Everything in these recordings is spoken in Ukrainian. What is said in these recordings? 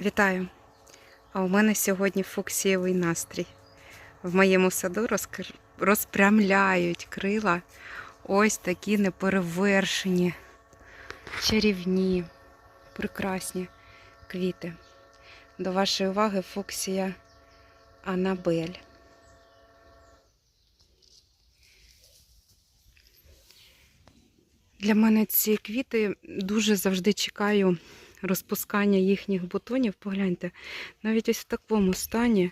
Вітаю! А у мене сьогодні фуксієвий настрій. В моєму саду розпрямляють крила ось такі неперевершені, чарівні, прекрасні квіти. До вашої уваги фуксія Анабель. Для мене ці квіти дуже завжди чекаю розпускання їхніх бутонів. Погляньте, навіть ось в такому стані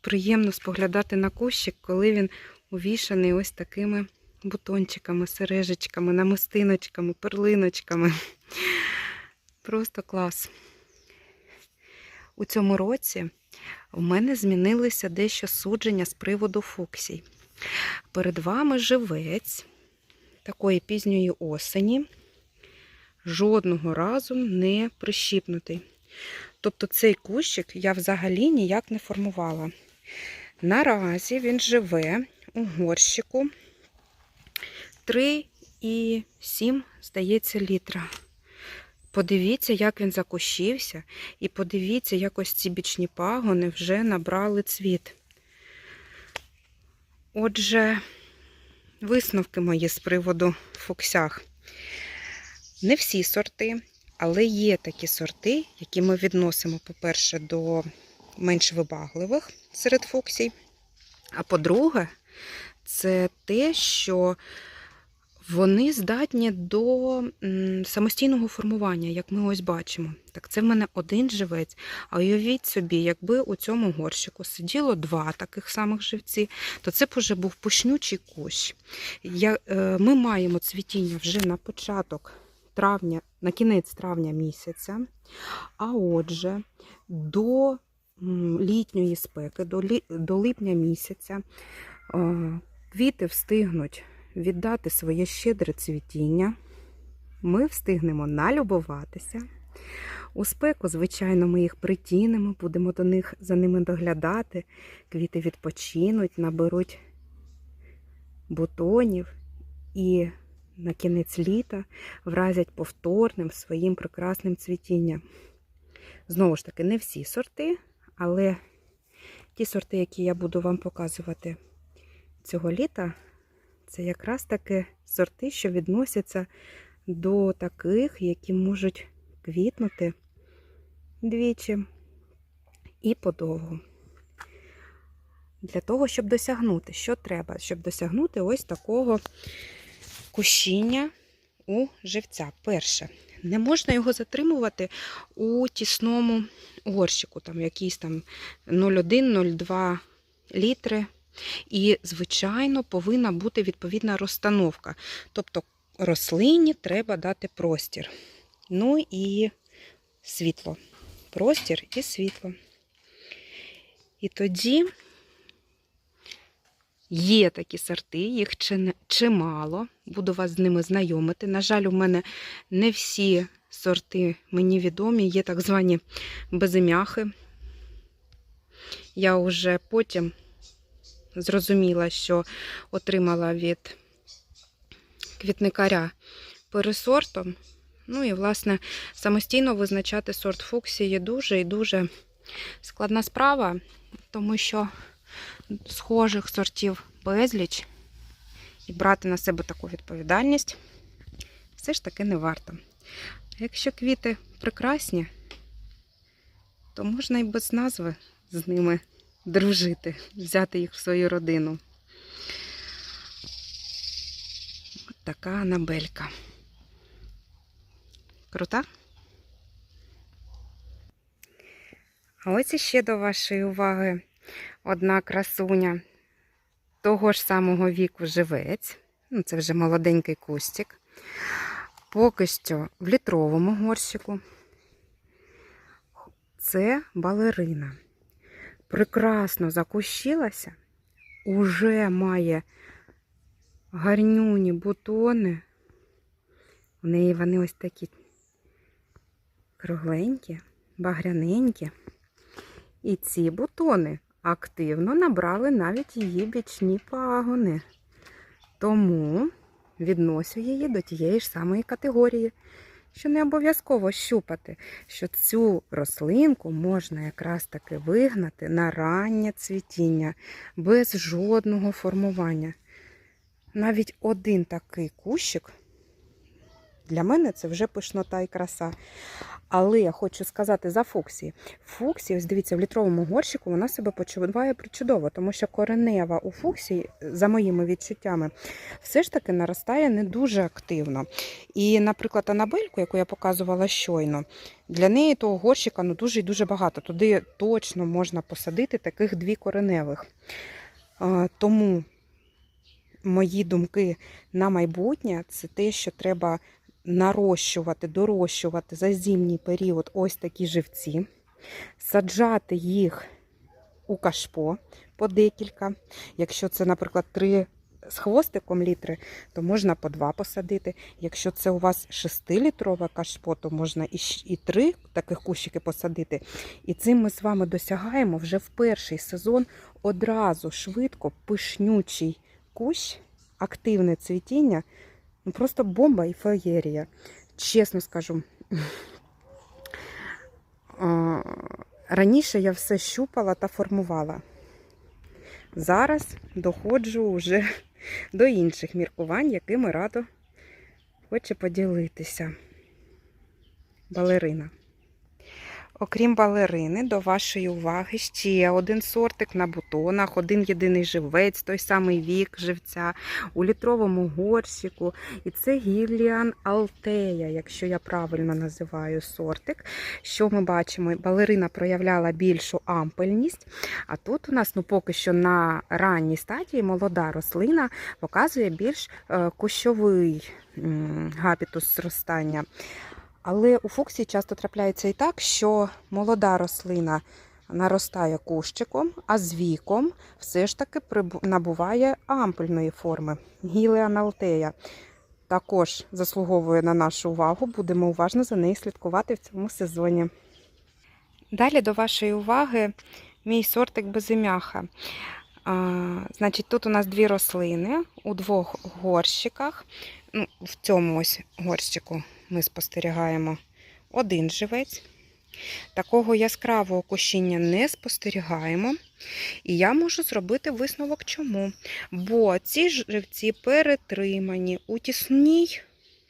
приємно споглядати на кущик, коли він увішаний ось такими бутончиками, сережечками, намистиночками, перлиночками. Просто клас. У цьому році в мене змінилися дещо судження з приводу фуксій. Перед вами живець такої пізньої осені жодного разу не прищіпнутий. Тобто цей кущик я взагалі ніяк не формувала. Наразі він живе у горщику 3,7, здається, літра. Подивіться, як він закущився, і подивіться, як ось ці бічні пагони вже набрали цвіт. Отже, висновки мої з приводу фуксях. Не всі сорти, але є такі сорти, які ми відносимо, по-перше, до менш вибагливих серед фуксій. А по-друге, це те, що вони здатні до самостійного формування, як ми ось бачимо. Так це в мене один живець. А уявіть собі, якби у цьому горщику сиділо два таких самих живці, то це б уже був пушнючий кущ. Я, е, ми маємо цвітіння вже на початок травня, на кінець травня місяця. А отже, до літньої спеки, до, лі, до липня місяця е, квіти встигнуть віддати своє щедре цвітіння. Ми встигнемо налюбуватися. У спеку, звичайно, ми їх притінемо, будемо до них за ними доглядати. Квіти відпочинуть, наберуть бутонів і на кінець літа вразять повторним своїм прекрасним цвітінням. Знову ж таки, не всі сорти, але ті сорти, які я буду вам показувати цього літа, це якраз таки сорти, що відносяться до таких, які можуть квітнути двічі і подовго. Для того, щоб досягнути, що треба? Щоб досягнути ось такого кущіння у живця. Перше, не можна його затримувати у тісному горщику, там якийсь там 0,1-0,2 літри. І, звичайно, повинна бути відповідна розстановка. Тобто рослині треба дати простір. Ну і світло. Простір і світло. І тоді є такі сорти, їх чимало. Буду вас з ними знайомити. На жаль, у мене не всі сорти мені відомі, є так звані безім'яхи. Я вже потім зрозуміла, що отримала від квітникаря пересортом. Ну і, власне, самостійно визначати сорт фуксії дуже і дуже складна справа, тому що схожих сортів безліч і брати на себе таку відповідальність все ж таки не варто. Якщо квіти прекрасні, то можна і без назви з ними дружити, взяти їх в свою родину. От така анабелька. Крута? А ось іще до вашої уваги одна красуня того ж самого віку живець. Ну, це вже молоденький кустик. Поки що в літровому горщику. Це балерина. Прекрасно закущилася, уже має гарнюні бутони. У неї вони ось такі кругленькі, багряненькі. І ці бутони активно набрали навіть її бічні пагони. Тому відносю її до тієї ж самої категорії. що не обов'язково щупати, що цю рослинку можна якраз таки вигнати на раннє цвітіння без жодного формування. Навіть один такий кущик для мене це вже пишнота і краса. Але я хочу сказати за Фуксії. Фуксії, ось дивіться, в літровому горщику вона себе почуває причудово, тому що коренева у фуксії, за моїми відчуттями, все ж таки наростає не дуже активно. І, наприклад, анабельку, яку я показувала щойно, для неї того горщика ну, дуже і дуже багато. Туди точно можна посадити таких дві кореневих. Тому мої думки на майбутнє це те, що треба нарощувати, дорощувати за зимній період ось такі живці, саджати їх у кашпо по декілька. Якщо це, наприклад, три з хвостиком літри, то можна по два посадити. Якщо це у вас 6-літрове кашпо, то можна і, і три таких кущики посадити. І цим ми з вами досягаємо вже в перший сезон одразу швидко пишнючий кущ, активне цвітіння. Ну, просто бомба і феєрія. Чесно скажу. Раніше я все щупала та формувала. Зараз доходжу вже до інших міркувань, якими радо хоче поділитися. Балерина. Окрім балерини, до вашої уваги ще один сортик на бутонах, один єдиний живець, той самий вік живця у літровому горщику. І це Гілліан Алтея, якщо я правильно називаю сортик. Що ми бачимо? Балерина проявляла більшу ампельність, а тут у нас ну, поки що на ранній стадії молода рослина показує більш е, кущовий габітус зростання. Але у фуксії часто трапляється і так, що молода рослина наростає кущиком, а з віком все ж таки набуває ампельної форми. Гілеаналтея також заслуговує на нашу увагу. Будемо уважно за нею слідкувати в цьому сезоні. Далі до вашої уваги мій сортик безім'яха. Значить, тут у нас дві рослини у двох горщиках. Ну, в цьому ось горщику ми спостерігаємо один живець. Такого яскравого кущіння не спостерігаємо. І я можу зробити висновок чому. Бо ці живці перетримані у тісній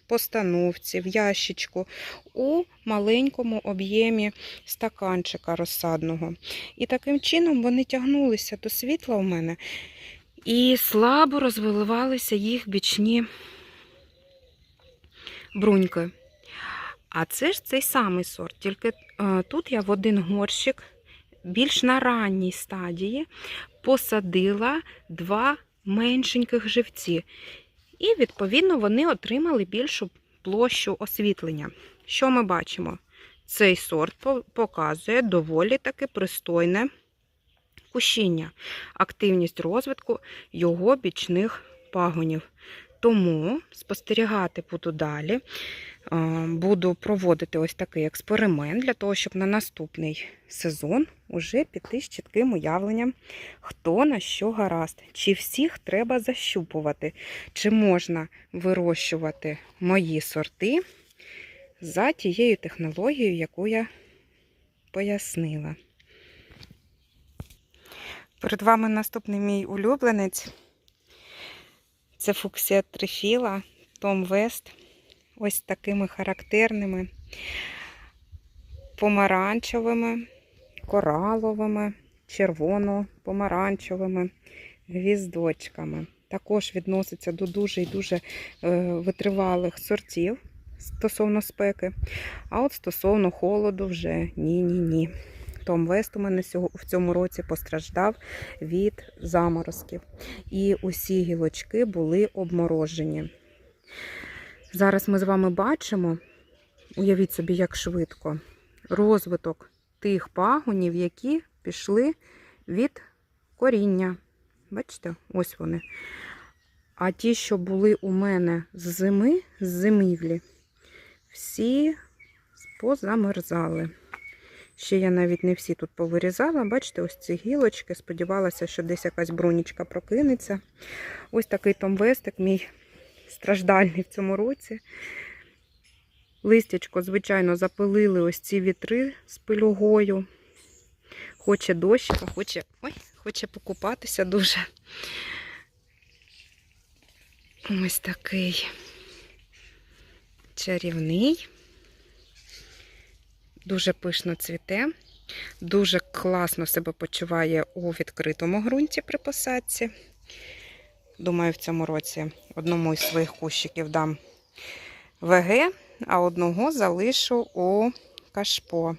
постановці, в ящичку, у маленькому об'ємі стаканчика розсадного. І таким чином вони тягнулися до світла у мене і слабо розвиливалися їх бічні бруньки. А це ж цей самий сорт, тільки е, тут я в один горщик більш на ранній стадії посадила два меншеньких живці. І, відповідно, вони отримали більшу площу освітлення. Що ми бачимо? Цей сорт показує доволі таки пристойне кущіння, активність розвитку його бічних пагонів. Тому спостерігати буду далі. Е, Буду проводити ось такий експеримент для того, щоб на наступний сезон уже піти з чітким уявленням, хто на що гаразд, чи всіх треба защупувати, чи можна вирощувати мої сорти за тією технологією, яку я пояснила. Перед вами наступний мій улюбленець. Це фуксія трифіла, Том Вест. Ось такими характерними помаранчевими, кораловими, червоно-помаранчевими гвіздочками. Також відноситься до дуже і дуже е, витривалих сортів стосовно спеки. А от стосовно холоду вже ні-ні-ні. Том Вест у мене в цьому році постраждав від заморозків. І усі гілочки були обморожені. Зараз ми з вами бачимо, уявіть собі, як швидко, розвиток тих пагонів, які пішли від коріння. Бачите, ось вони. А ті, що були у мене з зими, з зимівлі, всі позамерзали. Ще я навіть не всі тут повирізала. Бачите, ось ці гілочки. Сподівалася, що десь якась брунічка прокинеться. Ось такий томвестик, мій страждальний в цьому році. Листячко, звичайно, запилили ось ці вітри з пилюгою. Хоче дощика, хоче, ой, хоче покупатися дуже. Ось такий чарівний. Дуже пишно цвіте. Дуже класно себе почуває у відкритому ґрунті при посадці. Думаю, в цьому році одному із своїх кущиків дам ВГ, а одного залишу у кашпо.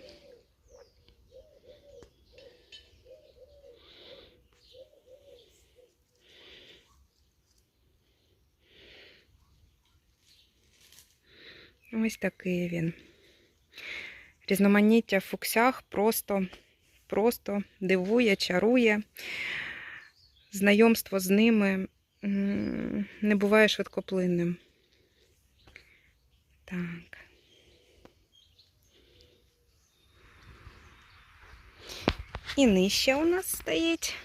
Ось такий він. Різноманіття в фуксях просто, просто дивує, чарує. Знайомство з ними не буває швидкоплинним. Так. І нижче у нас стоїть.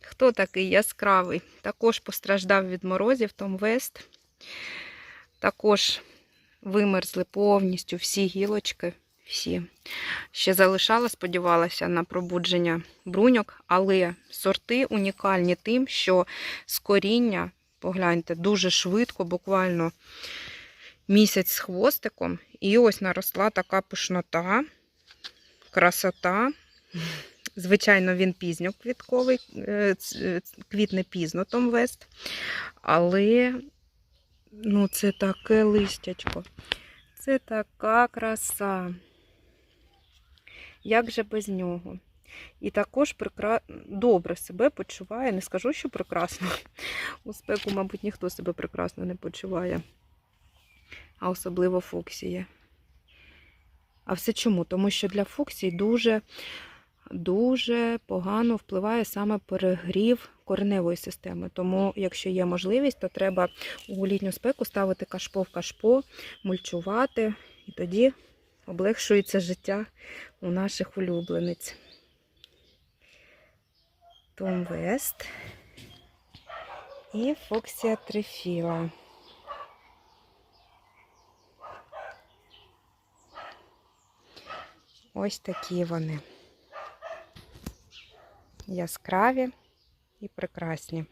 Хто такий яскравий? Також постраждав від морозів Том Вест. Також вимерзли повністю всі гілочки. Всі. Ще залишала, сподівалася на пробудження бруньок, але сорти унікальні тим, що з коріння, погляньте, дуже швидко, буквально місяць з хвостиком. І ось наросла така пишнота, красота. Звичайно, він пізньоквітковий, е, ц- квітне пізно Том Вест. Але ну, це таке листячко. Це така краса. Як же без нього? І також прекра... добре себе почуває. Не скажу, що прекрасно. У спеку, мабуть, ніхто себе прекрасно не почуває. А особливо фуксії. А все чому? Тому що для фуксій дуже, дуже погано впливає саме перегрів кореневої системи. Тому, якщо є можливість, то треба у літню спеку ставити кашпо в кашпо, мульчувати, і тоді облегшується життя у наших улюблениць. Том Вест і Фоксія Трифіла. Ось такі вони. Яскраві і прекрасні.